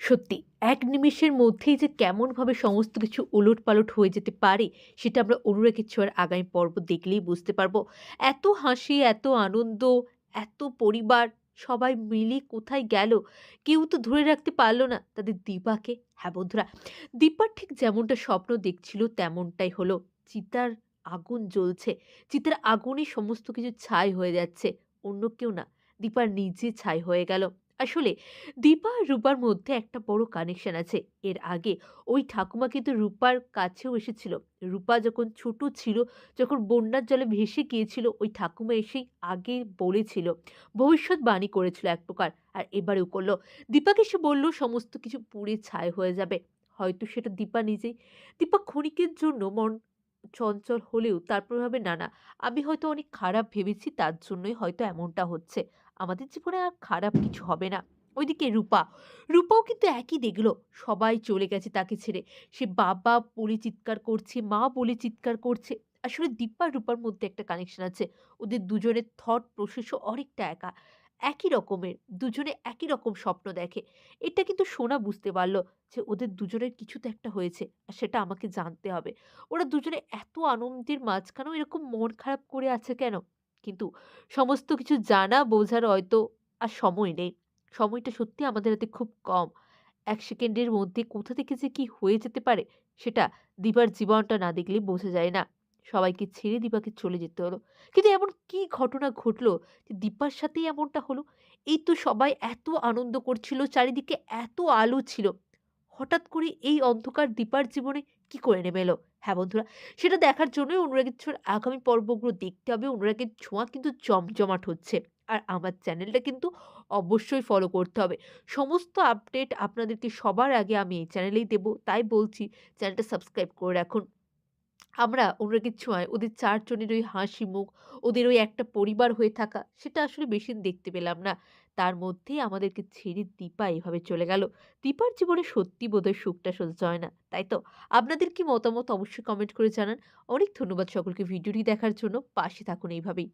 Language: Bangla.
সত্যি, এক নিমেষের মধ্যেই যে কেমনভাবে সমস্ত কিছু উলট পালট হয়ে যেতে পারে, সেটা আমরা অনুরাগের ছোঁয়ার আগামী পর্ব দেখলেই বুঝতে পারব। এত হাসি, এত আনন্দ, এত পরিবার, সবাই মিলে কোথায় গেল, কেউ তো ধরে রাখতে পারল না তাদের দীপাকে। হ্যাঁ বন্ধুরা, দীপার ঠিক যেমনটা স্বপ্ন দেখছিল, তেমনটাই হলো। চিতার আগুন জ্বলছে, চিতার আগুনে সমস্ত কিছু ছাই হয়ে যাচ্ছে, অন্য কেউ না, দীপার নিজে ছাই হয়ে গেল। আসলে দীপা আর রূপার মধ্যে একটা বড় কানেকশন আছে। এর আগে ওই ঠাকুমা কিন্তু রূপার কাছেও এসেছিল। রূপা যখন ছোট ছিল, যখন বন্যার জলে ভেসে গিয়েছিল, ওই ঠাকুমা এসেই আগে বলেছিল, ভবিষ্যৎবাণী করেছিল এক প্রকার আর এবারেও করল। দীপাকে সে বলল, সমস্ত কিছু পুড়ে ছাই হয়ে যাবে। হয়তো সেটা দীপা নিজেই। দীপা ক্ষণিকের জন্য মন চঞ্চল হলেও তারপর ভাবে না না, আমি হয়তো অনেক খারাপ ভেবেছি, তার জন্যই হয়তো এমনটা হচ্ছে। আমাদের জীবনে আর খারাপ কিছু হবে না। ওইদিকে রূপা, রূপাও কিন্তু একই দেখল। সবাই চলে গেছে তাকে ছেড়ে। সে বাবা বলে চিৎকার করছে, মা বলে চিৎকার করছে। আসলে দীপা রূপার মধ্যে একটা কানেকশন আছে। ওদের দুজনের থট প্রসেসও অনেকটা একা। একই রকমের, দুজনে একই রকম স্বপ্ন দেখে। এটা কিন্তু সোনা বুঝতে পারল যে ওদের দুজনের কিছু তো একটা হয়েছে আর সেটা আমাকে জানতে হবে। ওরা দুজনে এত আনন্দের মাঝখানেও এরকম মন খারাপ করে আছে কেন? কিন্তু সমস্ত কিছু জানা, বোঝার হয়তো আর সময় নেই। সময়টা সত্যি আমাদের হাতে খুব কম। এক সেকেন্ডের মধ্যে কোথা থেকে যে কি হয়ে যেতে পারে, সেটা দিবার জীবনটা না দেখলে বোঝা যায় না। সবাইকে ছেড়ে দীপাকে চলে যেতে হলো। কিন্তু এমন কি ঘটনা ঘটলো যে দীপার সাথেই এমনটা হলো? এই তো সবাই এত আনন্দ করছিল, চারিদিকে এত আলো ছিল। হঠাৎ করে এই অন্ধকার দীপার জীবনে কি করে নেমে এলো? হ্যাঁ বন্ধুরা, সেটা দেখার জন্যই অনুরাগের ছোঁয়ার আগামী পর্বগুলো দেখতে হবে। অনুরাগের ছোঁয়া কিন্তু জমজমাট হচ্ছে। আর আমার চ্যানেলটা কিন্তু অবশ্যই ফলো করতে হবে। সমস্ত আপডেট আপনাদেরকে সবার আগে আমি এই চ্যানেলেই দেবো। তাই বলছি চ্যানেলটা সাবস্ক্রাইব করে রাখুন। আমরা অনুরাগের ছোঁয়ায় ওদের চারজনের ওই হাসি মুখ, ওদের ওই একটা পরিবার হয়ে থাকা, সেটা আসলে বেশি দেখতে পেলাম না। তার মধ্যেই আমাদেরকে ছেড়ে দীপা এভাবে চলে গেল। দীপার জীবনে সত্যি বোধহয় সুখটা সহ্য হয় না, তাই তো? আপনাদের কি মতামত অবশ্যই কমেন্ট করে জানান। অনেক ধন্যবাদ সকলকে ভিডিওটি দেখার জন্য। পাশে থাকুন এইভাবেই।